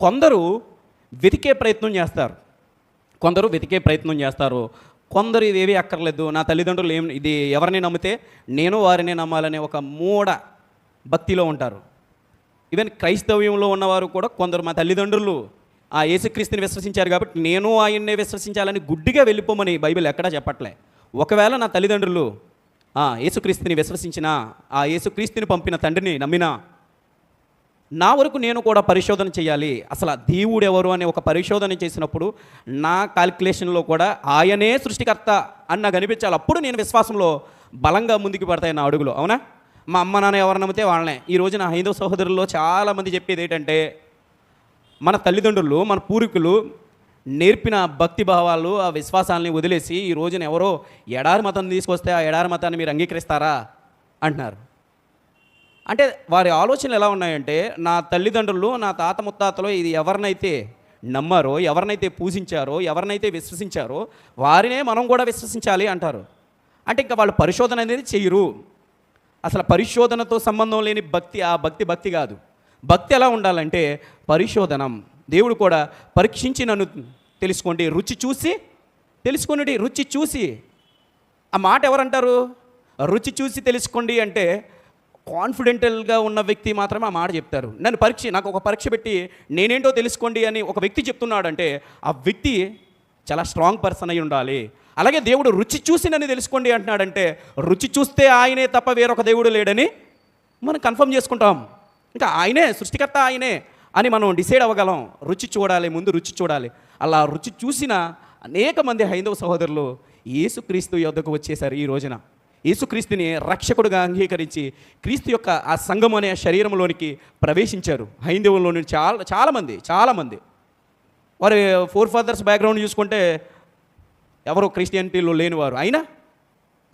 కొందరు వెతికే ప్రయత్నం చేస్తారు. కొందరు వెతికే ప్రయత్నం చేస్తారు. కొందరు ఇదేవి అక్కర్లేదు. నా తల్లిదండ్రులు ఏం ఇది ఎవరిని నమ్మితే నేను వారిని నమ్మాలనే ఒక మూఢ భక్తిలో ఉంటారు. ఈవెన్ క్రైస్తవ్యంలో ఉన్నవారు కూడా కొందరు మా తల్లిదండ్రులు ఆ యేసుక్రీస్తుని విశ్వసించారు కాబట్టి నేను ఆయన్నే విశ్వసించాలని గుడ్డిగా వెళ్ళిపోమని బైబిల్ ఎక్కడా చెప్పట్లే. ఒకవేళ నా తల్లిదండ్రులు ఆ యేసుక్రీస్తుని విశ్వసించిన ఆ యేసుక్రీస్తుని పంపిన తండ్రిని నమ్మినా నా వరకు నేను కూడా పరిశోధన చేయాలి. అసలు దేవుడు ఎవరు అనే ఒక పరిశోధన చేసినప్పుడు నా కాల్కులేషన్లో కూడా ఆయనే సృష్టికర్త అని నాకు అనిపించాలి అప్పుడు నేను విశ్వాసంలో బలంగా ముందుకు పడతాయి నా అడుగులు. అవునా? మా అమ్మ నాన్న ఎవరు నమ్మితే వాళ్ళనే. ఈ రోజు నా హైందవ సహోదరుల్లో చాలామంది చెప్పేది ఏంటంటే మన తల్లిదండ్రులు మన పూర్వీకులు నేర్పిన భక్తి భావాలు ఆ విశ్వాసాలని వదిలేసి ఈ రోజున ఎవరో ఎడారి మతాన్ని తీసుకొస్తే ఆ ఎడారి మతాన్ని మీరు అంగీకరిస్తారా? అంటున్నారు. అంటే వారి ఆలోచనలు ఎలా ఉన్నాయంటే నా తల్లిదండ్రులు నా తాత ముత్తాతలు ఇది ఎవరినైతే నమ్మారో ఎవరినైతే పూజించారో ఎవరినైతే విశ్వసించారో వారినే మనం కూడా విశ్వసించాలి అంటారు. అంటే ఇంకా వాళ్ళు పరిశోధన అనేది చేయరు. అసలు పరిశోధనతో సంబంధం లేని భక్తి ఆ భక్తి భక్తి కాదు. భక్తి ఎలా ఉండాలంటే పరిశోధనం. దేవుడు కూడా పరీక్షించి నన్ను తెలుసుకోండి రుచి చూసి తెలుసుకుని రుచి చూసి. ఆ మాట ఎవరంటారు? రుచి చూసి తెలుసుకోండి అంటే కాన్ఫిడెంటల్గా ఉన్న వ్యక్తి మాత్రమే ఆ మాట చెప్తారు. నన్ను పరీక్ష నాకు ఒక పరీక్ష పెట్టి నేనేంటో తెలుసుకోండి అని ఒక వ్యక్తి చెప్తున్నాడంటే ఆ వ్యక్తి చాలా స్ట్రాంగ్ పర్సన్ అయి ఉండాలి. అలాగే దేవుడు రుచి చూసి నన్ను తెలుసుకోండి అంటున్నాడంటే రుచి చూస్తే ఆయనే తప్ప వేరొక దేవుడు లేడని మనం కన్ఫర్మ్ చేసుకుంటాం. ఇంకా ఆయనే సృష్టికర్త ఆయనే అని మనం డిసైడ్ అవ్వగలం. రుచి చూడాలి ముందు రుచి చూడాలి. అలా రుచి చూసిన అనేక మంది హైందవ సహోదరులు యేసుక్రీస్తు యొద్దకు వచ్చేసారు ఈ రోజున. యేసుక్రీస్తుని రక్షకుడుగా అంగీకరించి క్రీస్తు యొక్క ఆ సంఘం అనే శరీరంలోనికి ప్రవేశించారు. హైందవుల్లోని చాలా చాలామంది చాలామంది. వారి ఫోర్ ఫాదర్స్ బ్యాక్గ్రౌండ్ చూసుకుంటే ఎవరు క్రిస్టియానిటీలో లేనివారు. అయినా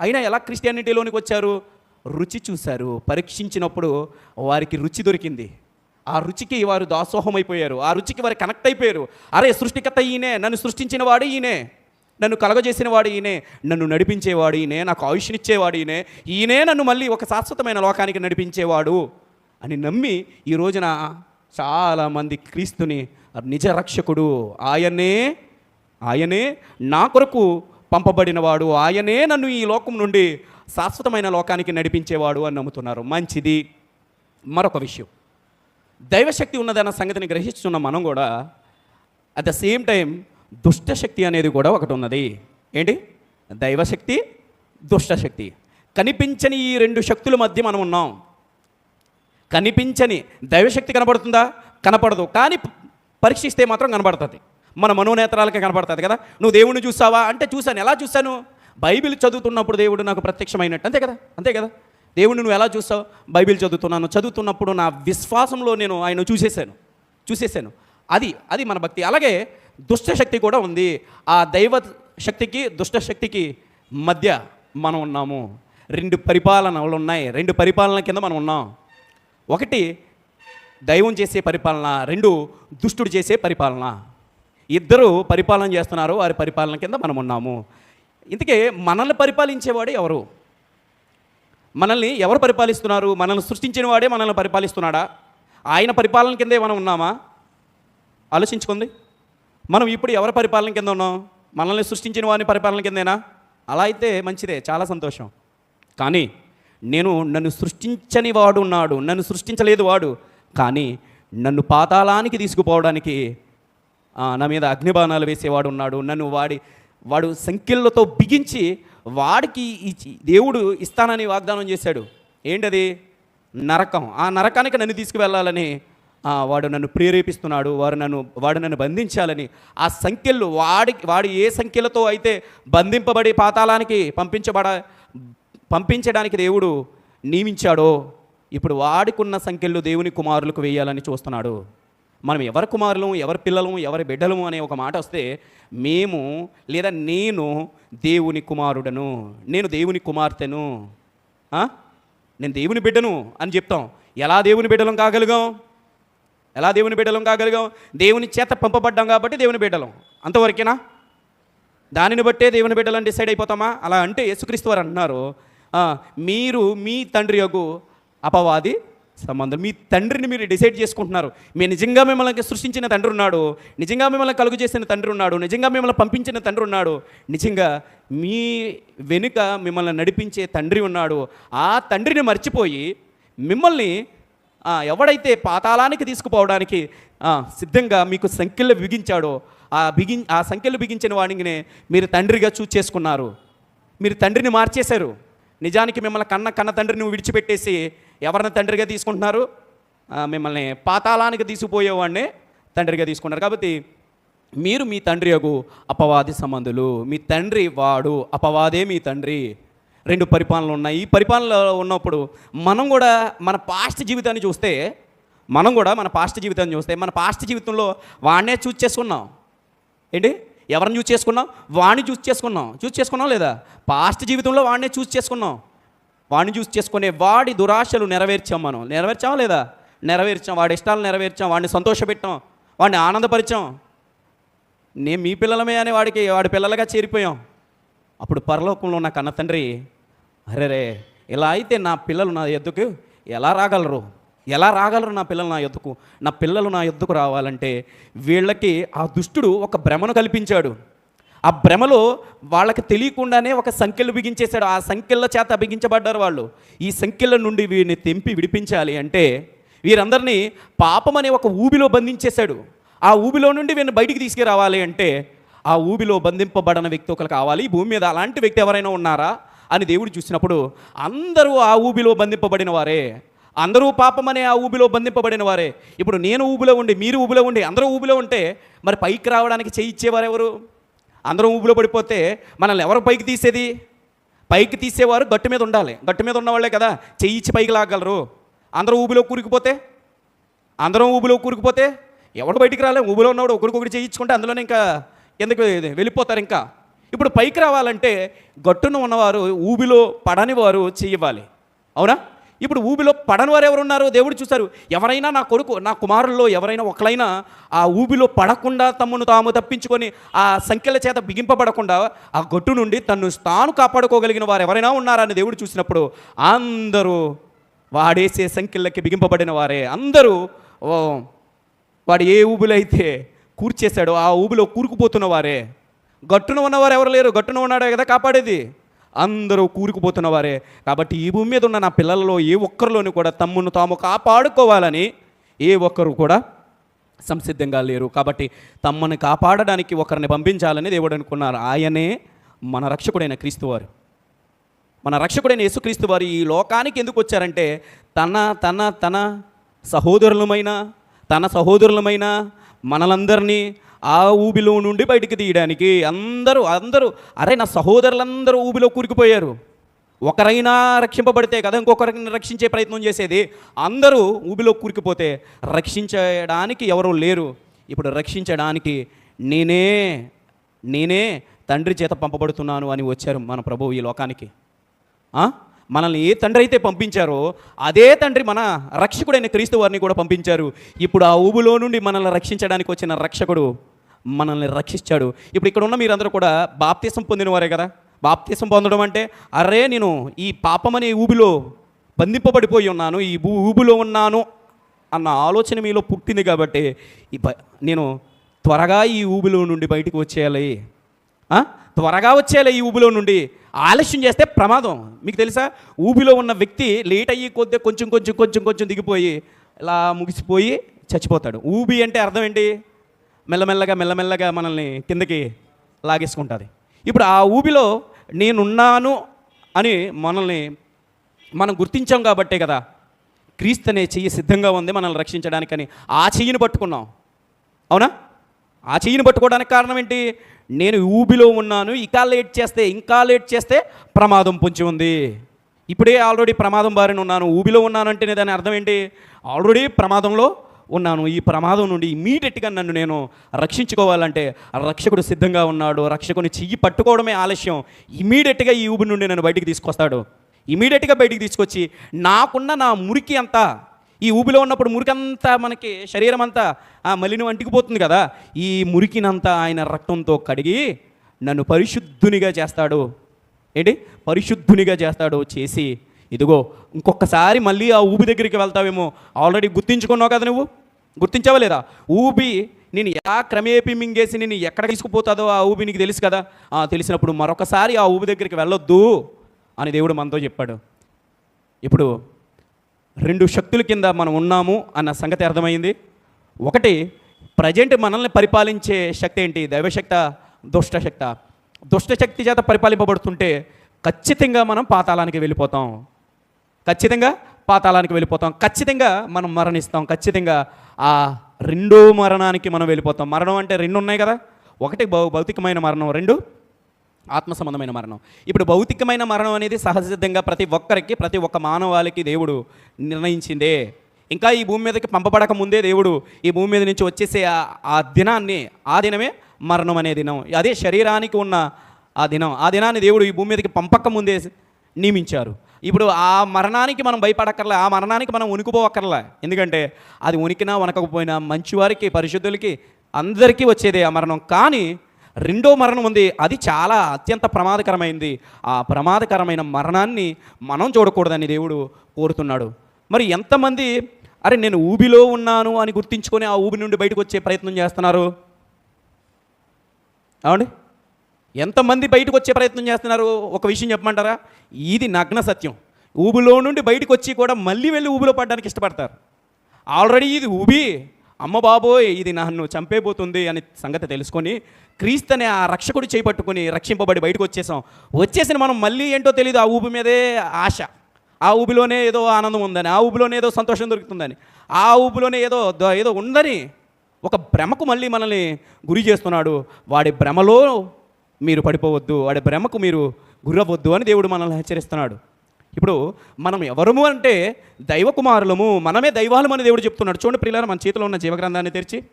అయినా ఎలా క్రిస్టియానిటీలోనికి వచ్చారు? రుచి చూశారు. పరీక్షించినప్పుడు వారికి రుచి దొరికింది. ఆ రుచికి వారు దాసోహం అయిపోయారు ఆ రుచికి వారు కనెక్ట్ అయిపోయారు. అరే సృష్టికర్త ఈయనే నన్ను సృష్టించిన వాడు ఈయనే. నన్ను కలగజేసిన వాడు ఈయనే నన్ను నడిపించేవాడు ఈయనే నాకు ఆయుష్నిచ్చేవాడు ఈయనే ఈయనే నన్ను మళ్ళీ ఒక శాశ్వతమైన లోకానికి నడిపించేవాడు అని నమ్మి ఈ రోజున చాలామంది క్రీస్తుని నిజ రక్షకుడు. ఆయనే ఆయనే నా కొరకు పంపబడినవాడు. ఆయనే నన్ను ఈ లోకం నుండి శాశ్వతమైన లోకానికి నడిపించేవాడు అని నమ్ముతున్నారు. మంచిది. మరొక విషయం. దైవశక్తి ఉన్నదన్న సంగతిని గ్రహిస్తున్న మనం కూడా అట్ ద సేమ్ టైం దుష్టశక్తి అనేది కూడా ఒకటి ఉన్నది. ఏంటి? దైవశక్తి దుష్టశక్తి. కనిపించని ఈ రెండు శక్తుల మధ్య మనం ఉన్నాం. కనిపించని దైవశక్తి కనబడుతుందా కనపడదు. కానీ పరీక్షిస్తే మాత్రం కనబడుతుంది మన మనోనేత్రాలకే కనబడుతుంది కదా. నువ్వు దేవుడిని చూసావా? అంటే చూశాను. ఎలా చూశాను? బైబిల్ చదువుతున్నప్పుడు దేవుడు నాకు ప్రత్యక్షమైనట్టు. అంతే కదా? అంతే కదా? దేవుడిని నువ్వు ఎలా చూస్తావు బైబిల్ చదువుతున్నాను. చదువుతున్నప్పుడు నా విశ్వాసంలో నేను ఆయన చూసేశాను. చూసేశాను. అది అది మన భక్తి. అలాగే దుష్టశక్తి కూడా ఉంది. ఆ దైవ శక్తికి దుష్టశక్తికి మధ్య మనం ఉన్నాము. రెండు పరిపాలనలు ఉన్నాయి. రెండు పరిపాలన కింద మనం ఉన్నాం. ఒకటి దైవం చేసే పరిపాలన రెండు దుష్టుడు చేసే పరిపాలన. ఇద్దరు పరిపాలన చేస్తున్నారు. వారి పరిపాలన కింద మనం ఉన్నాము. ఇందుకే మనల్ని పరిపాలించేవాడు ఎవరు? మనల్ని ఎవరు పరిపాలిస్తున్నారు? మనల్ని సృష్టించిన వాడే మనల్ని పరిపాలిస్తున్నాడా? ఆయన పరిపాలన కిందే మనం ఉన్నామా? ఆలోచించుకుంది మనం ఇప్పుడు ఎవరి పరిపాలన కింద ఉన్నాం? మనల్ని సృష్టించిన వారిని పరిపాలన కిందేనా? అలా అయితే మంచిదే చాలా సంతోషం. కానీ నేను నన్ను సృష్టించని వాడు ఉన్నాడు నన్ను సృష్టించలేదు వాడు. కానీ నన్ను పాతాళానికి తీసుకుపోవడానికి నా మీద అగ్నిబాణాలు వేసేవాడు ఉన్నాడు. నన్ను వాడి వాడు సంఖ్యలతో బిగించి వాడికి ఈ దేవుడు ఇస్తానని వాగ్దానం చేశాడు. ఏంటది? నరకం. ఆ నరకానికి నన్ను తీసుకువెళ్ళాలని వాడు నన్ను ప్రేరేపిస్తున్నాడు వారు నన్ను వాడు నన్ను బంధించాలని ఆ సంఖ్యలు వాడి వాడు ఏ సంఖ్యలతో అయితే బంధింపబడి పాతాళానికి పంపించబడ పంపించడానికి దేవుడు నియమించాడో ఇప్పుడు వాడికున్న సంఖ్యలు దేవుని కుమారులకు వేయాలని చూస్తున్నాడు. మనం ఎవరి కుమారులు ఎవరి పిల్లలు ఎవరి బిడ్డలము అనే ఒక మాట వస్తే మేము లేదా నేను దేవుని కుమారుడను నేను దేవుని కుమార్తెను నేను దేవుని బిడ్డను అని చెప్తాం. ఎలా దేవుని బిడ్డలం కాగలిగాం? ఎలా దేవుని బిడ్డలం కాగలిగాం? దేవుని చేత పంపబడ్డాం కాబట్టి దేవుని బిడ్డలం. అంతవరకేనా? దానిని బట్టే దేవుని బిడ్డలని డిసైడ్ అయిపోతామా? అలా అంటే యేసుక్రీస్తు వారు అంటున్నారు మీరు మీ తండ్రి యొగు అపవాది సంబంధం. మీ తండ్రిని మీరు డిసైడ్ చేసుకుంటున్నారు. మీ నిజంగా మిమ్మల్ని సృష్టించిన తండ్రి ఉన్నాడు నిజంగా మిమ్మల్ని కలుగు చేసిన తండ్రి ఉన్నాడు నిజంగా మిమ్మల్ని పంపించిన తండ్రి ఉన్నాడు. నిజంగా మీ వెనుక మిమ్మల్ని నడిపించే తండ్రి ఉన్నాడు. ఆ తండ్రిని మర్చిపోయి మిమ్మల్ని ఎవడైతే పాతాళానికి తీసుకుపోవడానికి సిద్ధంగా మీకు సంఖ్యలు బిగించాడో ఆ బిగి ఆ సంఖ్యలు బిగించిన వాడిని మీరు తండ్రిగా చూస్ చేసుకున్నారు. మీరు తండ్రిని మార్చేశారు. నిజానికి మిమ్మల్ని కన్న కన్న తండ్రిని విడిచిపెట్టేసి ఎవరిని తండ్రిగా తీసుకుంటున్నారు? మిమ్మల్ని పాతాళానికి తీసుకుపోయేవాడిని తండ్రిగా తీసుకున్నారు. కాబట్టి మీరు మీ తండ్రి యగు అపవాది సంబంధులు. మీ తండ్రి వాడు అపవాదే మీ తండ్రి. రెండు పరిపాలనలు ఉన్నాయి. ఈ పరిపాలనలో ఉన్నప్పుడు మనం కూడా మన పాస్ట్ జీవితాన్ని చూస్తే మనం కూడా మన పాస్ట్ జీవితాన్ని చూస్తే మన పాస్ట్ జీవితంలో వాడినే చూస్ చేసుకున్నాం. ఏంటి? ఎవరిని చూస్ చేసుకున్నాం? వాడిని చూస్ చేసుకున్నాం. చూస్ చేసుకున్నాం లేదా? పాస్ట్ జీవితంలో వాడినే చూస్ చేసుకున్నాం. వాడిని చూస్ చేసుకునే వాడి దురాశలు నెరవేర్చాం మనం. నెరవేర్చాం లేదా? నెరవేర్చాం. వాడి ఇష్టాలు నెరవేర్చాం. వాడిని సంతోషపెట్టాం. వాడిని ఆనందపరిచాం. నేను మీ పిల్లలమే అని వాడికి వాడి పిల్లలుగా చేరిపోయాం. అప్పుడు పరలోకంలో ఉన్న కన్న తండ్రి అరే రే ఇలా అయితే నా పిల్లలు నా ఎద్దుకు ఎలా రాగలరు? ఎలా రాగలరు నా పిల్లలు నా ఎద్దుకు? నా పిల్లలు నా ఎద్దుకు రావాలంటే వీళ్ళకి ఆ దుష్టుడు ఒక భ్రమను కల్పించాడు. ఆ భ్రమలో వాళ్ళకి తెలియకుండానే ఒక సంఖ్యలు బిగించేశాడు. ఆ సంఖ్యల చేత బిగించబడ్డారు వాళ్ళు. ఈ సంఖ్యల నుండి వీరిని తెంపి విడిపించాలి అంటే వీరందరినీ పాపం అనే ఒక ఊబిలో బంధించేశాడు. ఆ ఊబిలో నుండి వీరిని బయటికి తీసుకురావాలి అంటే ఆ ఊబిలో బంధింపబడిన వ్యక్తి ఒకరు కావాలి. భూమి మీద అలాంటి వ్యక్తి ఎవరైనా ఉన్నారా? అని దేవుడు చూసినప్పుడు అందరూ ఆ ఊబిలో బంధింపబడిన వారే. అందరూ పాపం అనే ఆ ఊబిలో బంధింపబడిన వారే. ఇప్పుడు నేను ఊబిలో ఉండి మీరు ఊబిలో ఉండి అందరూ ఊబిలో ఉంటే మరి పైకి రావడానికి చేయిచ్చేవారు ఎవరు? అందరం ఊబిలో పడిపోతే మనల్ని ఎవరు పైకి తీసేది? పైకి తీసేవారు గట్టు మీద ఉండాలి. గట్టు మీద ఉన్నవాళ్ళే కదా చేయిచ్చి పైకి లాగలరు. అందరూ ఊబిలో కూరుకుపోతే? అందరం ఊబిలో కూరుకుపోతే? ఎవడు బయటికి రాలే? ఊబిలో ఉన్నవాడు ఒకరికొకటి చేయించుకుంటే అందులోనే ఇంకా ఎందుకు వెళ్ళిపోతారు ఇంకా. ఇప్పుడు పైకి రావాలంటే గట్టున ఉన్నవారు ఊబిలో పడని వారు చెయ్యాలి అవునా? ఇప్పుడు ఊబిలో పడని వారు ఎవరున్నారు? దేవుడు చూశారు. ఎవరైనా నా కొడుకు నా కుమారుల్లో ఎవరైనా ఒకరైనా ఆ ఊబిలో పడకుండా తమ్మును తాము తప్పించుకొని ఆ సంఖ్యల చేత బిగింపబడకుండా ఆ గట్టు నుండి తన్ను తాను కాపాడుకోగలిగిన వారు ఎవరైనా ఉన్నారని దేవుడు చూసినప్పుడు అందరూ వాడేసే సంఖ్యలకి బిగింపబడిన వారే. అందరూ ఓ, వాడు ఏ ఊబిలో అయితే కూర్చేశాడో ఆ ఊబిలో కూరుకుపోతున్న వారే. గట్టున ఉన్నవారు ఎవరు లేరు గట్టున ఉన్నాడే కదా కాపాడేది. అందరూ కూరుకుపోతున్న వారే. కాబట్టి ఈ భూమి మీద ఉన్న నా పిల్లలలో ఏ ఒక్కరిలోని కూడా తమ్మును తాము కాపాడుకోవాలని ఏ ఒక్కరు కూడా సంసిద్ధంగా లేరు. కాబట్టి తమని కాపాడడానికి ఒకరిని పంపించాలని దేవుడు అనుకున్నారు. ఆయనే మన రక్షకుడైన క్రీస్తువారు మన రక్షకుడైన యేసుక్రీస్తు వారు ఈ లోకానికి ఎందుకు వచ్చారంటే తన తన తన సహోదరులమైన తన సహోదరులమైన మనలందరినీ ఆ ఊబిలో నుండి బయటికి తీయడానికి అందరూ అందరూ అరే నా సహోదరులందరూ ఊబిలో కూరుకుపోయారు. ఒకరైనా రక్షింపబడితే కదా ఇంకొకరిని రక్షించే ప్రయత్నం చేసేది. అందరూ ఊబిలో కూరికిపోతే రక్షించడానికి ఎవరూ లేరు. ఇప్పుడు రక్షించడానికి నేనే నేనే తండ్రి చేత పంపబడుతున్నాను అని వచ్చారు మన ప్రభువు ఈ లోకానికి. ఆ? మనల్ని ఏ తండ్రి అయితే పంపించారో అదే తండ్రి మన రక్షకుడైన క్రీస్తు వారిని కూడా పంపించారు. ఇప్పుడు ఆ ఊబులో నుండి మనల్ని రక్షించడానికి వచ్చిన రక్షకుడు మనల్ని రక్షించాడు. ఇప్పుడు ఇక్కడ ఉన్న మీరందరూ కూడా బాప్తీసం పొందిన వారే కదా? బాప్తీసం పొందడం అంటే అరే నేను ఈ పాపం అనే ఊబిలో బంధింపబడిపోయి ఉన్నాను ఈ భూ ఊబిలో ఉన్నాను అన్న ఆలోచన మీలో పుట్టింది కాబట్టి ఈ నేను త్వరగా ఈ ఊబిలో నుండి బయటకు వచ్చేయాలి. త్వరగా వచ్చేయాలి ఈ ఊబిలో నుండి. ఆలస్యం చేస్తే ప్రమాదం. మీకు తెలుసా? ఊబిలో ఉన్న వ్యక్తి లేట్ అయ్యి కొద్ది కొంచెం కొంచెం కొంచెం కొంచెం దిగిపోయి ఇలా ముగిసిపోయి చచ్చిపోతాడు. ఊబి అంటే అర్థం ఏంటి? మెల్లమెల్లగా మెల్లమెల్లగా మనల్ని కిందకి లాగేసుకుంటుంది. ఇప్పుడు ఆ ఊబిలో నేనున్నాను అని మనల్ని మనం గుర్తించాం కాబట్టే కదా క్రీస్తు అనే చెయ్యి సిద్ధంగా ఉంది మనల్ని రక్షించడానికని. ఆ చెయ్యిని పట్టుకున్నాం. అవునా? ఆ చెయ్యిని పట్టుకోవడానికి కారణం ఏంటి? నేను ఊబిలో ఉన్నాను ఇంకా లేట్ చేస్తే ఇంకా లేట్ చేస్తే ప్రమాదం పొంచి ఉంది. ఇప్పుడే ఆల్రెడీ ప్రమాదం బారిన ఉన్నాను ఊబిలో ఉన్నానంటే దాని అర్థం ఏంటి? ఆల్రెడీ ప్రమాదంలో ఉన్నాను. ఈ ప్రమాదం నుండి ఇమీడియట్గా నన్ను నేను రక్షించుకోవాలంటే ఆ రక్షకుడు సిద్ధంగా ఉన్నాడు. రక్షకుని చెయ్యి పట్టుకోవడమే ఆలస్యం. ఇమీడియట్గా ఈ ఊబి నుండి నన్ను బయటికి తీసుకొస్తాడు. ఇమీడియట్గా బయటికి తీసుకొచ్చి నాకున్న నా మురికి అంతా ఈ ఊబిలో ఉన్నప్పుడు మురికంతా మనకి శరీరం అంతా ఆ మలినం అంటికిపోతుంది కదా. ఈ మురికినంతా ఆయన రక్తంతో కడిగి నన్ను పరిశుద్ధునిగా చేస్తాడు. ఏంటి? పరిశుద్ధునిగా చేస్తాడు చేసి ఇదిగో ఇంకొకసారి మళ్ళీ ఆ ఊబి దగ్గరికి వెళ్తావేమో. ఆల్రెడీ గుర్తించుకున్నావు కదా నువ్వు? గుర్తించావా లేదా? ఊబి నేను ఎలా క్రమేపీ మింగేసి నేను ఎక్కడ తీసుకుపోతుందో ఆ ఊబి నీకు తెలుసు కదా. ఆ తెలిసినప్పుడు మరొకసారి ఆ ఊబి దగ్గరికి వెళ్ళొద్దు అని దేవుడు మనతో చెప్పాడు. ఇప్పుడు రెండు శక్తుల కింద మనం ఉన్నాము అన్న సంగతి అర్థమైంది. ఒకటి ప్రజెంట్ మనల్ని పరిపాలించే శక్తి ఏంటి? దైవశక్త దుష్టశక్త దుష్టశక్తి చేత పరిపాలింపబడుతుంటే ఖచ్చితంగా మనం పాతాళానికి వెళ్ళిపోతాం. ఖచ్చితంగా పాతాళానికి వెళ్ళిపోతాం. ఖచ్చితంగా మనం మరణిస్తాం. ఖచ్చితంగా ఆ రెండో మరణానికి మనం వెళ్ళిపోతాం. మరణం అంటే రెండు ఉన్నాయి కదా. ఒకటి భౌ భౌతికమైన మరణం. రెండు ఆత్మ సంబంధమైన మరణం. ఇప్పుడు భౌతికమైన మరణం అనేది సహజసిద్ధంగా ప్రతి ఒక్కరికి ప్రతి ఒక్క మానవాళికి దేవుడు నిర్ణయించిందే. ఇంకా ఈ భూమి మీదకి పంపబడక ముందే దేవుడు ఈ భూమి మీద నుంచి వచ్చేసే ఆ- దినాన్ని ఆ దినమే మరణం అనే దినం. అదే శరీరానికి ఉన్న ఆ దినం. ఆ దినాన్ని దేవుడు ఈ భూమి మీదకి పంపక ముందే నియమించారు. ఇప్పుడు ఆ మరణానికి మనం భయపడక్కర్లే ఆ మరణానికి మనం ఉనికిపోవక్కర్లే ఎందుకంటే అది ఉనికినా వనకపోయినా మంచివారికి పరిశుద్ధులకి అందరికీ వచ్చేదే ఆ మరణం. కానీ రెండో మరణం ఉంది. అది చాలా అత్యంత ప్రమాదకరమైంది. ఆ ప్రమాదకరమైన మరణాన్ని మనం చూడకూడదని దేవుడు కోరుతున్నాడు. మరి ఎంతమంది అరే నేను ఊబిలో ఉన్నాను అని గుర్తించుకొని ఆ ఊబి నుండి బయటకు వచ్చే ప్రయత్నం చేస్తున్నారు? అవునండి. ఎంతమంది బయటకు వచ్చే ప్రయత్నం చేస్తున్నారు? ఒక విషయం చెప్పమంటారా? ఇది నగ్న సత్యం. ఊబిలో నుండి బయటకు వచ్చి కూడా మళ్ళీ వెళ్ళి ఊబిలో పడడానికి ఇష్టపడతారు. ఆల్రెడీ ఇది ఊబి. అమ్మ బాబోయ్ ఇది నన్ను చంపేపోతుంది అని సంగతి తెలుసుకొని క్రీస్తు అనే ఆ రక్షకుడు చేపట్టుకుని రక్షింపబడి బయటకు వచ్చేసాం. వచ్చేసిన మనం మళ్ళీ ఏంటో తెలియదు ఆ ఊబి మీదే ఆశ. ఆ ఊబిలోనే ఏదో ఆనందం ఉందని ఆ ఊబిలోనే ఏదో సంతోషం దొరుకుతుందని ఆ ఊబిలోనే ఏదో ఏదో ఉందని ఒక భ్రమకు మళ్ళీ మనల్ని గురి చేస్తున్నాడు. వాడి భ్రమలో మీరు పడిపోవద్దు వాడి భ్రమకు మీరు గుర్రవద్దు అని దేవుడు మనల్ని హెచ్చరిస్తున్నాడు. ఇప్పుడు మనం ఎవరము అంటే దైవ కుమారులము మనమే దైవాలము అని దేవుడు చెప్తున్నాడు. చూడండి ప్రియులారా మన చేతిలో ఉన్న జీవగ్రంథాన్ని తెరిచి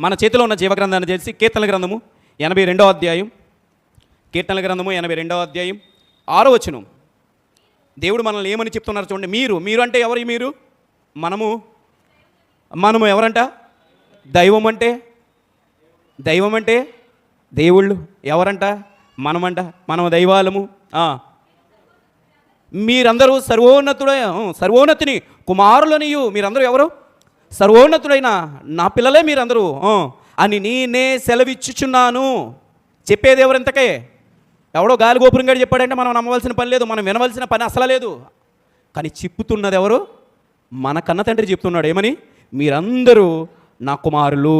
మన చేతిలో ఉన్న జీవగ్రంథాన్ని తెరిచి కీర్తనల గ్రంథము ఎనభై రెండవ అధ్యాయం కీర్తనల గ్రంథము ఎనభై రెండవ అధ్యాయం ఆరో వచనం. దేవుడు మనల్ని ఏమని చెప్తున్నారు చూడండి మీరు మీరు అంటే ఎవరు మీరు? మనము మనము ఎవరంట? దైవం అంటే దైవం అంటే దేవుళ్ళు. ఎవరంట? మనమంట మనము దైవాలము. మీరందరూ సర్వోన్నతుడై సర్వోన్నతిని కుమారులనియు మీరందరూ ఎవరు? సర్వోన్నతుడైన నా పిల్లలే మీరందరూ అని నేనే సెలవిచ్చుచున్నాను. చెప్పేది ఎవరింతకే? ఎవడో గాలి గోపురం గడి చెప్పాడంటే మనం నమ్మవలసిన పని లేదు మనం వినవలసిన పని అసలు లేదు. కానీ చెప్పుతున్నది ఎవరు? మన కన్న తండ్రి చెప్తున్నాడు ఏమని? మీరందరూ నా కుమారులు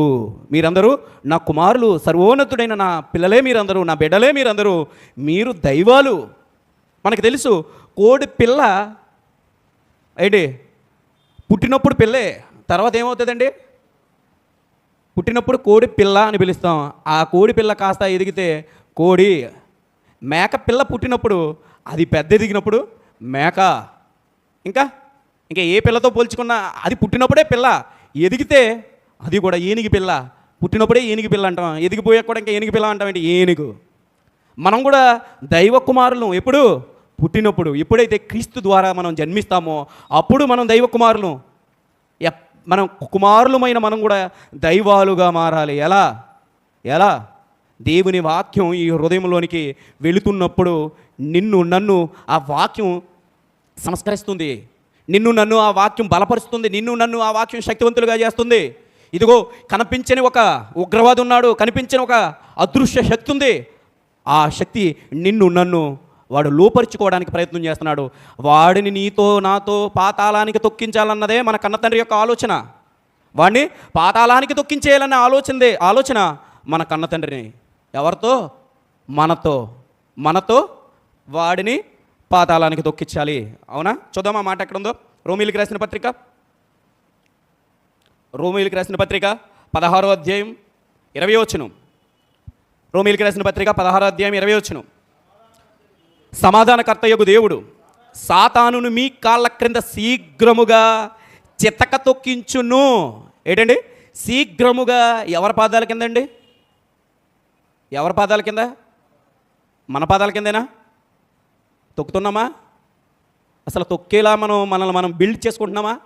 మీరందరూ నా కుమారులు సర్వోన్నతుడైన నా పిల్లలే మీరందరూ నా బిడ్డలే మీరందరూ మీరు దైవాలు. మనకు తెలుసు కోడి పిల్ల ఏంటి? పుట్టినప్పుడు పిల్లే. తర్వాత ఏమవుతుందండి? పుట్టినప్పుడు కోడి పిల్ల అని పిలుస్తాం. ఆ కోడి పిల్ల కాస్త ఎదిగితే కోడి మేక పిల్ల పుట్టినప్పుడు అది పెద్ద ఎదిగినప్పుడు మేక. ఇంకా? ఇంకా ఏ పిల్లతో పోల్చుకున్నా అది పుట్టినప్పుడే పిల్ల. ఎదిగితే అది కూడా ఏనుగు పిల్ల. పుట్టినప్పుడే ఏనుగు పిల్ల అంటాం. ఎదిగిపోయాక కూడా ఇంకా ఏనుగు పిల్ల అంటాం ఏంటి? ఏనుగు. మనం కూడా దైవ కుమారులు ఎప్పుడు? పుట్టినప్పుడు ఎప్పుడైతే క్రీస్తు ద్వారా మనం జన్మిస్తామో అప్పుడు మనం దైవ కుమారులు ఎప్- మనం కుమారులమైన మనం కూడా దైవాలుగా మారాలి. ఎలా? ఎలా? దేవుని వాక్యం ఈ హృదయంలోనికి వెళుతున్నప్పుడు నిన్ను నన్ను ఆ వాక్యం సంస్కరిస్తుంది. నిన్ను నన్ను ఆ వాక్యం బలపరుస్తుంది. నిన్ను నన్ను ఆ వాక్యం శక్తివంతులుగా చేస్తుంది. ఇదిగో కనిపించని ఒక ఉగ్రవాది ఉన్నాడు. కనిపించని ఒక అదృశ్య శక్తి ఉంది. ఆ శక్తి నిన్ను నన్ను వాడు లోపరుచుకోవడానికి ప్రయత్నం చేస్తున్నాడు. వాడిని నీతో నాతో పాతాళానికి తొక్కించాలన్నదే మన కన్న తండ్రి యొక్క ఆలోచన. వాడిని పాతాళానికి తొక్కించేయాలన్న ఆలోచనదే ఆలోచన మన కన్న తండ్రిని ఎవరితో? మనతో. మనతో వాడిని పాతాళానికి తొక్కించాలి. అవునా? చూద్దామా మాట ఎక్కడ ఉందో రోమిలికి రాసిన పత్రిక. రోమిలికి రాసిన పత్రిక పదహారో అధ్యాయం ఇరవై వచ్చును రోమిలికి రాసిన పత్రిక పదహారో అధ్యాయం ఇరవై వచ్చును సమాధానకర్తయ్యకు దేవుడు సాతానును మీ కాళ్ళ క్రింద శీఘ్రముగా చితక తొక్కించును. ఏంటండి? శీఘ్రముగా ఎవరి పాదాల కింద అండి ఎవరి పాదాల కింద? మన పాదాల కిందేనా? తొక్కుతున్నామా? అసలు తొక్కేలా మనం మనల్ని మనం బిల్డ్ చేసుకుంటున్నామా?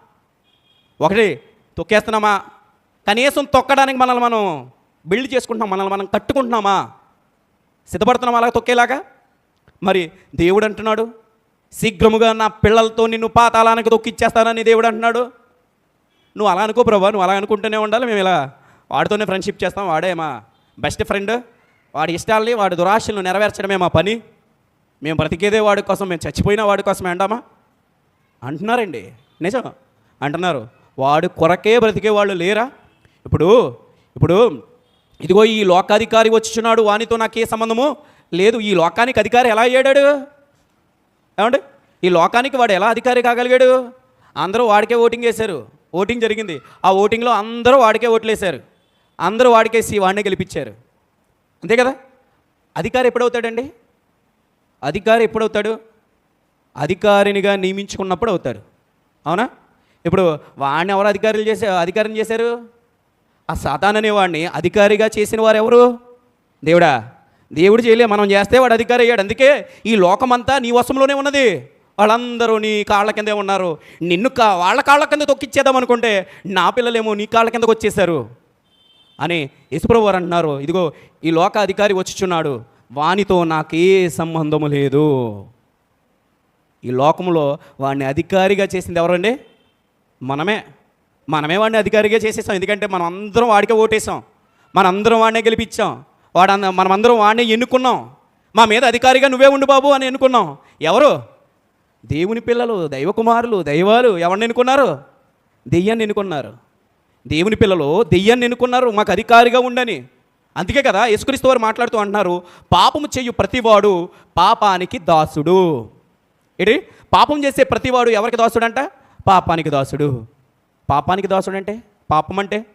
ఒకటి తొక్కేస్తున్నామా? కనీసం తొక్కడానికి మనల్ని మనం బిల్డ్ చేసుకుంటున్నాం మనల్ని మనం కట్టుకుంటున్నామా సిద్ధపడుతున్నామా అలాగ తొక్కేలాగా? మరి దేవుడు అంటున్నాడు శీఘ్రముగా నా పిల్లలతో నిన్ను పాతాలానికి తొక్కిచ్చేస్తానని దేవుడు అంటున్నాడు నువ్వు అలా అనుకో ప్రభా నువ్వు అలా అనుకుంటూనే ఉండాలి మేము ఇలా వాడితోనే ఫ్రెండ్షిప్ చేస్తాం వాడే మా బెస్ట్ ఫ్రెండ్ వాడి ఇష్టాలని వాడి దురాశలను నెరవేర్చడమే మా పని. మేము బ్రతికేదే వాడి కోసం మేము చచ్చిపోయిన వాడి కోసమే అంటామా? అంటున్నారండి. నిజం. అంటున్నారు. వాడు కొరకే బ్రతికే వాళ్ళు లేరా? ఇప్పుడు ఇప్పుడు ఇదిగో ఈ లోకాధికారి వచ్చుచున్నాడు వానితో నాకే సంబంధము? లేదు ఈ లోకానికి అధికారి ఎలా అయ్యాడు? ఏమండి? ఈ లోకానికి వాడు ఎలా అధికారి కాగలిగాడు? అందరూ వాడికే ఓటింగ్ వేశారు. ఓటింగ్ జరిగింది. ఆ ఓటింగ్లో అందరూ వాడికే ఓట్లు వేశారు అందరూ వాడికేసి వాడినే గెలిపించారు. అంతే కదా? అధికారి ఎప్పుడవుతాడండి? అధికారి ఎప్పుడవుతాడు? అధికారినిగా నియమించుకున్నప్పుడు అవుతాడు. అవునా? ఇప్పుడు వాడిని ఎవరు అధికారులు చేసే అధికారం చేశారు? ఆ సాతాన్ అనేవాడిని అధికారిగా చేసిన వారు ఎవరు దేవుడా దేవుడు చేయలే మనం చేస్తే వాడు అధికారి అయ్యాడు. అందుకే ఈ లోకమంతా నీ వశంలోనే ఉన్నది. వాళ్ళందరూ నీ కాళ్ళ కిందే ఉన్నారు. నిన్ను కా వాళ్ళ కాళ్ళ కింద తొక్కిచ్చేద్దాం అనుకుంటే నా పిల్లలేమో నీ కాళ్ళ కిందకు వచ్చేసారు అని యశుప్రభు వారు అంటున్నారు. ఇదిగో ఈ లోక అధికారి వచ్చుచున్నాడు. వానితో నాకే సంబంధము లేదు. ఈ లోకంలో వాడిని అధికారిగా చేసింది ఎవరండి? మనమే. మనమే వాడిని అధికారిగా చేసేసాం. ఎందుకంటే మనం అందరం వాడికే ఓటేసాం. మనందరం వాడినే గెలిపించాం. వాడు మనమందరం వాడినే ఎన్నుకున్నాం. మా మీద అధికారిగా నువ్వే ఉండు బాబు అని ఎన్నుకున్నాం. ఎవరు? దేవుని పిల్లలు దైవ కుమారులు దైవాలు ఎవరిని ఎన్నుకున్నారు? దెయ్యాన్ని ఎన్నుకున్నారు. దేవుని పిల్లలు దెయ్యాన్ని ఎన్నుకున్నారు. మాకు అధికారిగా ఉండని. అందుకే కదా యేసుక్రీస్తు వారు మాట్లాడుతూ అంటున్నారు పాపము చేయు ప్రతివాడు పాపానికి దాసుడు. ఏంటి? పాపం చేసే ప్రతివాడు ఎవరికి దాసుడంట? పాపానికి దాసుడు. పాపానికి దాసుడు అంటే పాపం అంటే?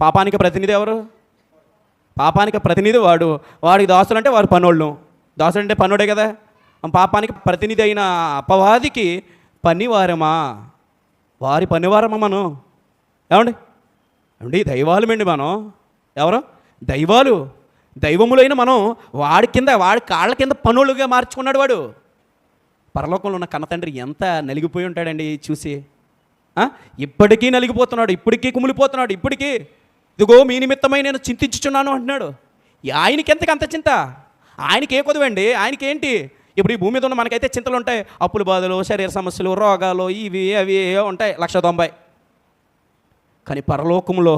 పాపానికి ప్రతినిధి ఎవరు? పాపానికి ప్రతినిధి వాడు. వాడికి దాసులు అంటే వాడు పనోళ్ళు. దాసుడు అంటే పనుడే కదా. పాపానికి ప్రతినిధి అయిన అపవాదికి పనివారమా? వారి పనివారమా మనం? ఏమండి? ఏమండి దైవాలమండి మనం? ఎవరు? దైవాలు. దైవములైన మనం వాడి కింద వాడి కాళ్ళ కింద పనులుగా మార్చుకున్నాడు వాడు. పరలోకంలో ఉన్న కన్నతండ్రి ఎంత నలిగిపోయి ఉంటాడండి చూసి. ఇప్పటికీ నలిగిపోతున్నాడు ఇప్పటికీ కుమిలిపోతున్నాడు ఇప్పటికీ ఇదిగో మీ నిమిత్తమై నేను చింతించుచున్నాను అంటున్నాడు. ఆయనకి ఎంతకి అంత చింత? ఆయనకి ఏ కొదవండి? ఆయనకి ఏంటి? ఇప్పుడు ఈ భూమి మీద ఉన్న మనకైతే చింతలు ఉంటాయి అప్పుల బాధలు శరీర సమస్యలు రోగాలు ఇవి అవి ఉంటాయి. లక్ష తొంభై. కానీ పరలోకములో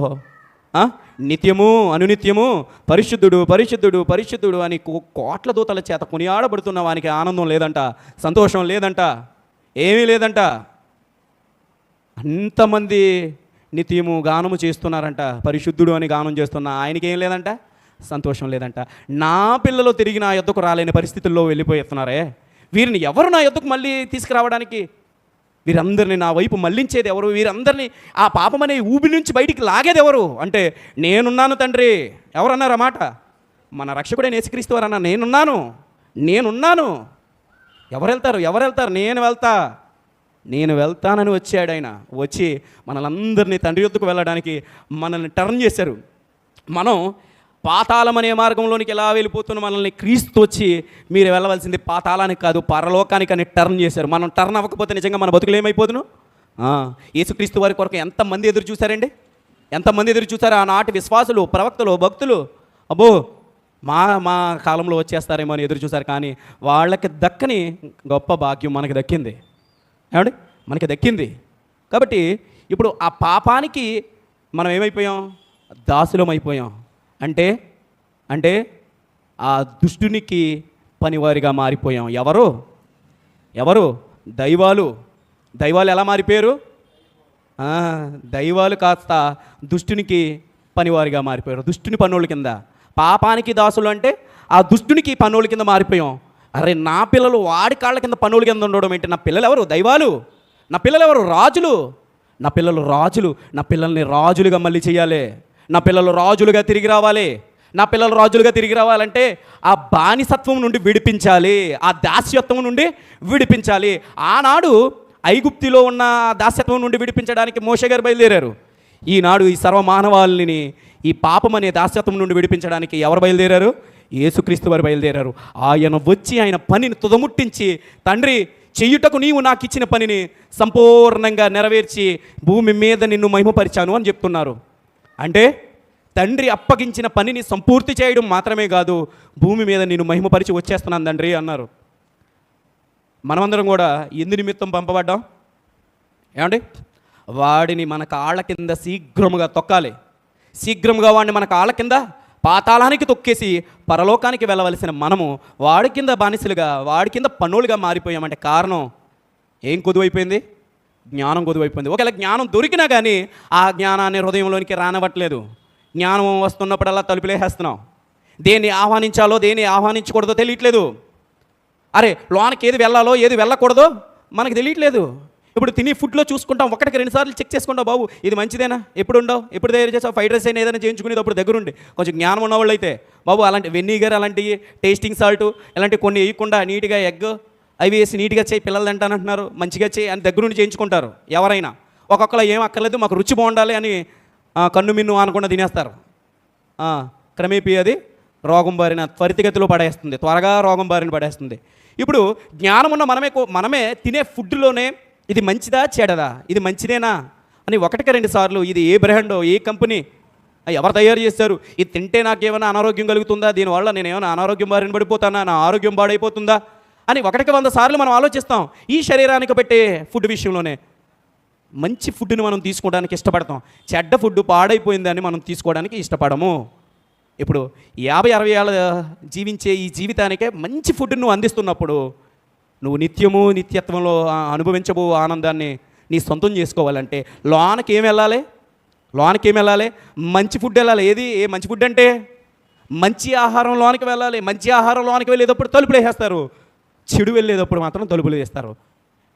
నిత్యము అనునిత్యము పరిశుద్ధుడు పరిశుద్ధుడు పరిశుద్ధుడు అని కోట్ల దూతల చేత కొనియాడబడుతున్న వానికి ఆనందం లేదంట సంతోషం లేదంట ఏమీ లేదంట. అంతమంది నిత్యము గానము చేస్తున్నారంట పరిశుద్ధుడు అని గానం చేస్తున్న ఆయనకి ఏం లేదంట? సంతోషం లేదంట. నా పిల్లలు తిరిగి నా యొద్దకు రాలేని పరిస్థితుల్లో వెళ్ళిపోతున్నారే వీరిని ఎవరు నా యొద్దకు మళ్ళీ తీసుకురావడానికి? వీరందరిని నా వైపు మళ్ళించేది ఎవరు? వీరందరినీ ఆ పాపం అనే ఊబి నుంచి బయటికి లాగేది ఎవరు? అంటే నేనున్నాను తండ్రి. ఎవరన్నారు మాట? మన రక్షకుడే నేసుక్రీస్తు వారన్నా నేనున్నాను. నేనున్నాను. ఎవరు వెళ్తారు ఎవరు వెళ్తారు నేను వెళ్తా. నేను వెళ్తానని వచ్చాడు ఆయన. వచ్చి మనలందరినీ తండ్రి యొద్దకు వెళ్ళడానికి మనల్ని టర్న్ చేశారు. మనం పాతాళం అనే మార్గంలోనికి ఎలా వెళ్ళిపోతున్న మనల్ని క్రీస్తు వచ్చి మీరు వెళ్ళవలసింది పాతాళానికి కాదు పరలోకానికి అని టర్న్ చేశారు. మనం టర్న్ అవ్వకపోతే నిజంగా మన బతుకులు ఏమైపోతున్నాం యేసుక్రీస్తు వారి కొరకు ఎంతమంది ఎదురు చూశారండి? ఎంతమంది ఎదురు చూశారు? ఆనాటి విశ్వాసులు ప్రవక్తలు భక్తులు. అబ్బో మా మా కాలంలో వచ్చేస్తారేమో అని ఎదురు చూశారు. కానీ వాళ్ళకి దక్కని గొప్ప భాగ్యం మనకి దక్కింది. ఏమండి? మనకి దక్కింది. కాబట్టి ఇప్పుడు ఆ పాపానికి మనం ఏమైపోయాం? దాసులం అయిపోయాం అంటే అంటే ఆ దుష్టునికి పనివారిగా మారిపోయాం. ఎవరు? ఎవరు? దైవాలు. దైవాలు ఎలా మారిపోయారు? దైవాలు కాస్త దుష్టునికి పనివారిగా మారిపోయారు. దుష్టుని పనుల కింద. పాపానికి దాసులు అంటే ఆ దుష్టునికి పనుల కింద మారిపోయాం. అరే నా పిల్లలు వాడి కాళ్ళ కింద పనుల కింద ఉండడం ఏంటి? నా పిల్లలు ఎవరు దైవాలు? నా పిల్లలు ఎవరు రాజులు. నా పిల్లలు రాజులు. నా పిల్లల్ని రాజులుగా మళ్ళీ చేయాలి. నా పిల్లలు రాజులుగా తిరిగి రావాలి. నా పిల్లలు రాజులుగా తిరిగి రావాలంటే ఆ బానిసత్వం నుండి విడిపించాలి. ఆ దాస్యత్వం నుండి విడిపించాలి. ఆనాడు ఐగుప్తిలో ఉన్న దాస్యత్వం నుండి విడిపించడానికి మోషే గారు బయలుదేరారు. ఈనాడు ఈ సర్వమానవాళిని ఈ పాపం అనే దాస్యత్వం నుండి విడిపించడానికి ఎవరు బయలుదేరారు? యేసుక్రీస్తు వారు బయలుదేరారు. ఆయన వచ్చి ఆయన పనిని తుదముట్టించి తండ్రి చెయ్యుటకు నీవు నాకు ఇచ్చిన పనిని సంపూర్ణంగా నెరవేర్చి భూమి మీద నిన్ను మహిమపరిచాను అని చెప్తున్నారు. అంటే తండ్రి అప్పగించిన పనిని సంపూర్తి చేయడం మాత్రమే కాదు భూమి మీద నేను మహిమపరిచి వచ్చేస్తున్నాను తండ్రి అన్నారు. మనమందరం కూడా ఎందు నిమిత్తం పంపబడ్డాం? ఏమండి? వాడిని మన కాళ్ళ కింద శీఘ్రముగా తొక్కాలి. శీఘ్రముగా వాడిని మన కాళ్ళ కింద పాతాళానికి తొక్కేసి పరలోకానికి వెళ్ళవలసిన మనము వాడి కింద బానిసలుగా వాడి కింద పన్నులుగా మారిపోయామంటే కారణం ఏం కొదువైపోయింది? జ్ఞానం కొదువైపోయింది. ఒకవేళ జ్ఞానం దొరికినా కానీ ఆ జ్ఞానాన్ని హృదయంలోనికి రానవట్లేదు జ్ఞానం వస్తున్నప్పుడల్లా తలుపులేసేస్తున్నాం దేన్ని ఆహ్వానించాలో దేన్ని ఆహ్వానించకూడదో తెలియట్లేదు. అరే లోనకి ఏది వెళ్ళాలో ఏది వెళ్ళకూడదో మనకు తెలియట్లేదు. ఇప్పుడు తిని ఫుడ్లో చూసుకుంటాం ఒకటికి రెండు సార్లు చెక్ చేసుకుంటాం బాబు ఇది మంచిదేనా? ఎప్పుడు ఉండవు? ఎప్పుడు తయారు చేసావు? ఫ్రైడ్ రైస్ అయినా ఏదైనా చేయించుకునేది అప్పుడు దగ్గరుండి. కొంచెం జ్ఞానం ఉన్నవాళ్ళు అయితే బాబు అలాంటి వెన్నీగర్ అలాంటివి టేస్టింగ్ సాల్ట్ ఇలాంటి కొన్ని వేయకుండా నీట్గా ఎగ్ అవి వేసి నీట్గా చేయి పిల్లలు తింటానంటున్నారు మంచిగా చేయి అని దగ్గరుండి చేయించుకుంటారు ఎవరైనా. ఒక్కొక్కరు ఏం అక్కర్లేదు మాకు రుచి బాగుండాలి అని కన్ను మిన్ను అనకుండా తినేస్తారు. క్రమేపీ అది రోగం బారిన త్వరితగతిలో పడేస్తుంది త్వరగా రోగం బారిన పడేస్తుంది. ఇప్పుడు జ్ఞానం ఉన్న మనమే మనమే తినే ఫుడ్లోనే ఇది మంచిదా చెడదా? ఇది మంచిదేనా? అని ఒకటికి రెండు సార్లు ఇది ఏ బ్రాండో ఏ కంపెనీ ఎవరు తయారు చేస్తారు? ఇది తింటే నాకేమైనా అనారోగ్యం కలుగుతుందా? దీనివల్ల నేను ఏమైనా అనారోగ్యం బారిన పడిపోతానా? నా ఆరోగ్యం పాడైపోతుందా? అని ఒకటికి వంద సార్లు మనం ఆలోచిస్తాం. ఈ శరీరానికి పెట్టే ఫుడ్ విషయంలోనే మంచి ఫుడ్ని మనం తీసుకోవడానికి ఇష్టపడతాం. చెడ్డ ఫుడ్ పాడైపోయిందని మనం తీసుకోవడానికి ఇష్టపడము. ఇప్పుడు యాభై అరవై ఏళ్ళ జీవించే ఈ జీవితానికే మంచి ఫుడ్ నువ్వు అందిస్తున్నప్పుడు నువ్వు నిత్యము నిత్యత్వంలో అనుభవించబో ఆనందాన్ని నీ సొంతం చేసుకోవాలంటే లోనకి ఏం వెళ్ళాలి? లోనకి ఏం వెళ్ళాలి? మంచి ఫుడ్ వెళ్ళాలి. ఏది? ఏ మంచి ఫుడ్ అంటే? మంచి ఆహారం లోనికి వెళ్ళాలి. మంచి ఆహారం లోనికి వెళ్ళేటప్పుడు తలుపులు వేసేస్తారు. చెడు వెళ్ళేటప్పుడు మాత్రం తలుపులు వేస్తారు.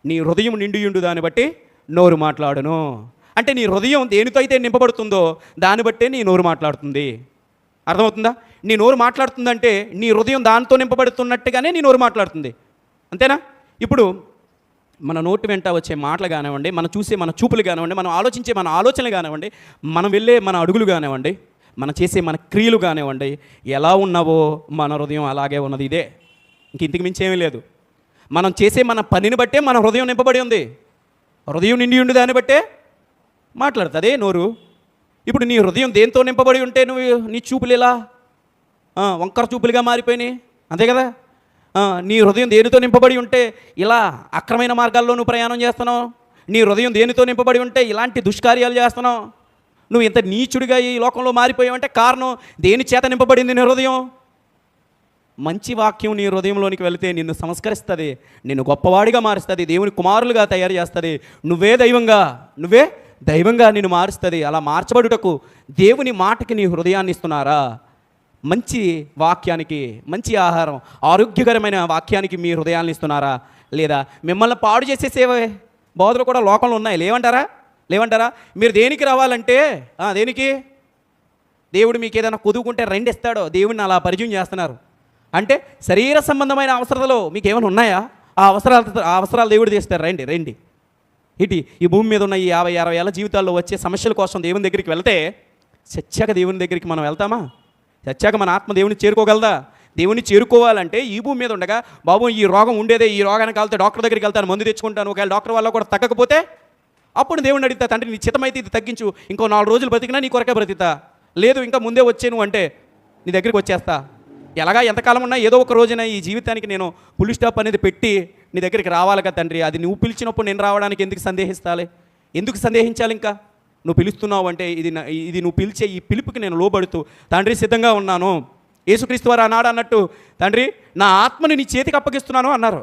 నీ హృదయం నిండియుండు దాన్ని బట్టి నోరు మాట్లాడును. అంటే నీ హృదయం దేనితో అయితే నింపబడుతుందో దాన్ని బట్టే నీ నోరు మాట్లాడుతుంది. అర్థమవుతుందా? నీ నోరు మాట్లాడుతుందంటే నీ హృదయం దానితో నింపబడుతున్నట్టుగానే నీ నోరు మాట్లాడుతుంది. అంతేనా? ఇప్పుడు మన నోటి వెంట వచ్చే మాటలు కానివ్వండి మనం చూసే మన చూపులు కానివ్వండి మనం ఆలోచించే మన ఆలోచనలు కానివ్వండి మనం వెళ్ళే మన అడుగులు కానివ్వండి మనం చేసే మన క్రియలు కానివ్వండి ఎలా ఉన్నావో మన హృదయం అలాగే ఉన్నది ఇదే. ఇంక ఇంతకు మించి ఏమీ లేదు. మనం చేసే మన పనిని బట్టే మన హృదయం నింపబడి ఉంది. హృదయం నిండి ఉండి దాన్ని బట్టే మాట్లాడుతుంది. నోరు. ఇప్పుడు నీ హృదయం దేంతో నింపబడి ఉంటే నువ్వు నీ చూపులు ఎలా? వంకర చూపులుగా మారిపోయినాయి. అంతే కదా? నీ హృదయం దేనితో నింపబడి ఉంటే ఇలా అక్రమైన మార్గాల్లో నువ్వు ప్రయాణం చేస్తున్నావు? నీ హృదయం దేనితో నింపబడి ఉంటే ఇలాంటి దుష్కార్యాలు చేస్తున్నావు? నువ్వు ఇంత నీచుడిగా ఈ లోకంలో మారిపోయావంటే కారణం దేని చేత నింపబడింది నీ హృదయం? మంచి వాక్యం నీ హృదయంలోనికి వెళితే నిన్ను సంస్కరిస్తుంది నిన్ను గొప్పవాడిగా మారుస్తుంది దేవుని కుమారులుగా తయారు చేస్తుంది. నువ్వే దైవంగా నువ్వే దైవంగా నిన్ను మారుస్తుంది. అలా మార్చబడుటకు దేవుని మాటకి నీ హృదయాన్ని ఇస్తున్నారా? మంచి వాక్యానికి మంచి ఆహారం ఆరోగ్యకరమైన వాక్యానికి మీ హృదయాన్ని ఇస్తున్నారా? లేదా మిమ్మల్ని పాడు చేసే సేవ? బోధలు కూడా లోకంలో ఉన్నాయి. లేవంటారా? లేవంటారా? మీరు దేనికి రావాలంటే దేనికి? దేవుడు మీకు ఏదైనా కొదుకుంటే రెండు ఇస్తాడో. దేవుడిని అలా పరిచయం చేస్తున్నారు. అంటే శరీర సంబంధమైన అవసరాలు మీకు ఏమైనా ఉన్నాయా? ఆ అవసరాలు ఆ అవసరాలు దేవుడు చేస్తారు రండి రండి. ఇటు ఈ భూమి మీద ఉన్న ఈ యాభై అరవై ఏళ్ళ జీవితాల్లో వచ్చే సమస్యల కోసం దేవుని దగ్గరికి వెళ్తే చచ్చాక దేవుని దగ్గరికి మనం వెళ్తామా? చచ్చాక మన ఆత్మ దేవుని చేరుకోగలదా? దేవుని చేరుకోవాలంటే ఈ భూమి మీద ఉండగా బాబు ఈ రోగం ఉండేదే ఈ రోగానికి వెళ్తే డాక్టర్ దగ్గరికి వెళ్తాను మందు తెచ్చుకుంటాను ఒకవేళ డాక్టర్ వల్ల కూడా తగ్గకపోతే? అప్పుడు దేవుని అడిగితే తండ్రి నీ చిత్తమైతే ఇది తగ్గించు ఇంకో నాలుగు రోజులు బ్రతికినా నీ కొరకే బ్రతితా లేదు ఇంకా ముందే వచ్చేను అంటే నీ దగ్గరికి వచ్చేస్తా. ఎలాగా ఎంతకాలం ఉన్నా ఏదో ఒక రోజున ఈ జీవితానికి నేను పులి స్టాప్ అనేది పెట్టి నీ దగ్గరికి రావాలి కదా తండ్రి. అది నువ్వు పిలిచినప్పుడు నేను రావడానికి ఎందుకు సందేహిస్తాలే? ఎందుకు సందేహించాలి ఇంకా నువ్వు పిలుస్తున్నావు అంటే ఇది ఇది నువ్వు పిలిచే ఈ పిలుపుకి నేను లోబడుతూ తండ్రి సిద్ధంగా ఉన్నాను. యేసుక్రీస్తు వారు అన్నాడు అన్నట్టు తండ్రి నా ఆత్మని నీ చేతికి అప్పగిస్తున్నాను అన్నారు.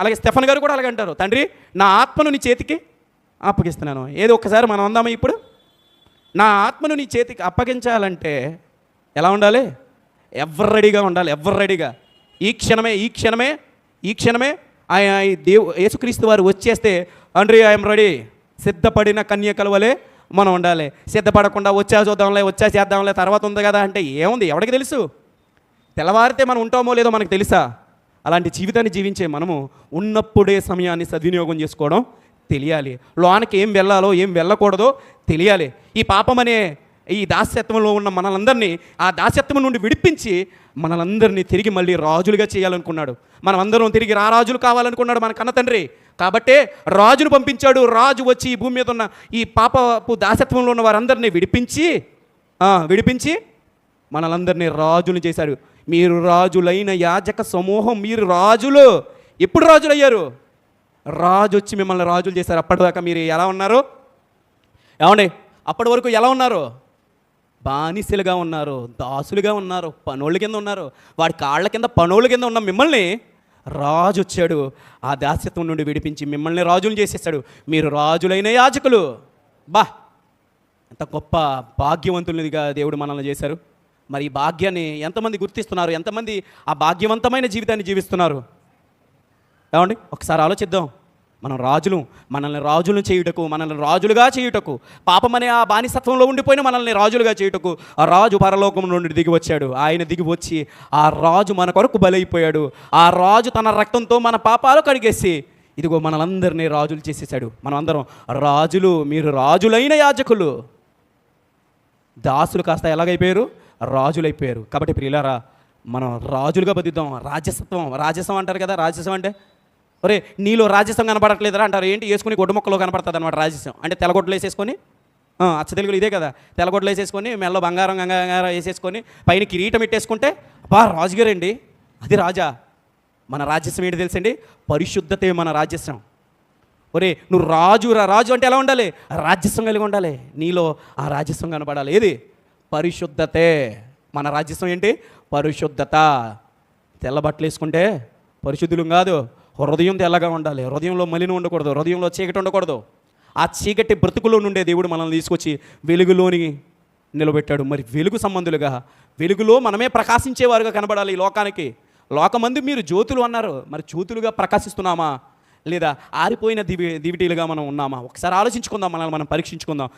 అలాగే స్టెఫన్ గారు కూడా అలాగే అంటారు తండ్రి నా ఆత్మను నీ చేతికి అప్పగిస్తున్నాను. ఏదో ఒక్కసారి మనం అందామా ఇప్పుడు? నా ఆత్మను నీ చేతికి అప్పగించాలంటే ఎలా ఉండాలి? ఎవరు రెడీగా ఉండాలి? ఎవరు రెడీగా? ఈ క్షణమే ఈ క్షణమే ఈ క్షణమే ఆయన దేవు యేసుక్రీస్తు వారు వచ్చేస్తే అండ్రి ఐఎమ్ రెడీ. సిద్ధపడిన కన్యకల వలె మనం ఉండాలి. సిద్ధపడకుండా వచ్చా చూద్దాంలే వచ్చా చేద్దాంలే తర్వాత ఉంది కదా అంటే ఏముంది? ఎవరికి తెలుసు? తెల్లవారితే మనం ఉంటామో లేదో మనకు తెలుసా? అలాంటి జీవితాన్ని జీవించే మనము ఉన్నప్పుడే సమయాన్ని సద్వినియోగం చేసుకోవడం తెలియాలి. లోనికి ఏం వెళ్ళాలో ఏం వెళ్ళకూడదో తెలియాలి. ఈ పాపం అనే ఈ దాస్యత్వంలో ఉన్న మనలందరినీ ఆ దాస్యత్వం నుండి విడిపించి మనలందరినీ తిరిగి మళ్ళీ రాజులుగా చేయాలనుకున్నాడు. మనమందరం తిరిగి రారాజులు కావాలనుకున్నాడు మన కన్న తండ్రి. కాబట్టే రాజును పంపించాడు. రాజు వచ్చి ఈ భూమి మీద ఉన్న ఈ పాపపు దాసత్వంలో ఉన్న వారందరినీ విడిపించి విడిపించి మనలందరినీ రాజులు చేశాడు. మీరు రాజులైన యాజక సమూహం మీరు రాజులు. ఎప్పుడు రాజులు అయ్యారు రాజు వచ్చి మిమ్మల్ని రాజులు చేశారు. అప్పటిదాకా మీరు ఎలా ఉన్నారు? ఏమండి? అప్పటి వరకు ఎలా ఉన్నారు? బానిసలుగా ఉన్నారు దాసులుగా ఉన్నారు పనోళ్ళ కింద ఉన్నారు. వాడి కాళ్ళ కింద పనోళ్ళ కింద ఉన్న మిమ్మల్ని రాజు వచ్చాడు. ఆ దాస్యత్వం నుండి విడిపించి మిమ్మల్ని రాజులు చేసేసాడు మీరు రాజులైన యాజకులు. బా! ఎంత గొప్ప భాగ్యవంతులుగా దేవుడు మనల్ని చేశారు. మరి ఈ భాగ్యాన్ని ఎంతమంది గుర్తిస్తున్నారు? ఎంతమంది ఆ భాగ్యవంతమైన జీవితాన్ని జీవిస్తున్నారు? ఏమండి? ఒకసారి ఆలోచిద్దాం. మనం రాజులు మనల్ని రాజులు చేయుటకు మనల్ని రాజులుగా చేయుటకు పాపమనే ఆ బానిసత్వంలో ఉండిపోయిన మనల్ని రాజులుగా చేయుటకు ఆ రాజు పరలోకం నుండి దిగి వచ్చాడు. ఆయన దిగి వచ్చి ఆ రాజు మన కొరకు బలైపోయాడు. ఆ రాజు తన రక్తంతో మన పాపాలు కడిగేసి ఇదిగో మనలందరినీ రాజులు చేసేసాడు మనమందరం రాజులు మీరు రాజులైన యాజకులు. దాసులు కాస్త ఎలాగైపోయారు? రాజులైపోయారు. కాబట్టి ప్రియులారా మనం రాజులుగా బతుకుతాం రాజసత్వం రాజసం అంటారు కదా రాజసం అంటే? ఒరే నీలో రాజస్యం కనపడట్లేదురా అంటారు. ఏంటి? వేసుకుని గొడ్డు మొక్కలో కనపడుతుంది అనమాట రాజస్యం అంటే తెల్లగొడ్డలు వేసేసుకొని అచ్చ తెలుగులో ఇదే కదా. తెల్లగొడ్డలు వేసేసుకొని మెల్ల బంగారం గంగారం వేసేసుకొని పైన కిరీటం పెట్టేసుకుంటే బా రాజుగారండి అది రాజా. మన రాజస్యం ఏంటి తెలుసండి? పరిశుద్ధతే మన రాజస్యం ఒరే నువ్వు రాజు రా రాజు అంటే ఎలా ఉండాలి? రాజస్వం కలిగి ఉండాలి. నీలో ఆ రాజ్యస్వం కనబడాలి ఏది? పరిశుద్ధతే. మన రాజ్యస్వం ఏంటి? పరిశుద్ధత. తెల్ల బట్టలు వేసుకుంటే పరిశుద్ధులం కాదు. హృదయం తెల్లగా ఉండాలి? హృదయంలో మలిన ఉండకూడదు హృదయంలో చీకటి ఉండకూడదు. ఆ చీకటి బ్రతుకులో నుండే దేవుడు మనల్ని తీసుకొచ్చి వెలుగులోని నిలబెట్టాడు. మరి వెలుగు సంబంధులుగా వెలుగులో మనమే ప్రకాశించేవారుగా కనబడాలి ఈ లోకానికి. లోకమంది మీరు జ్యోతులు అన్నారు. మరి జ్యోతులుగా ప్రకాశిస్తున్నామా? లేదా ఆరిపోయిన దివి దివిటీలుగా మనం ఉన్నామా? ఒకసారి ఆలోచించుకుందాం మనల్ని మనం పరీక్షించుకుందాం.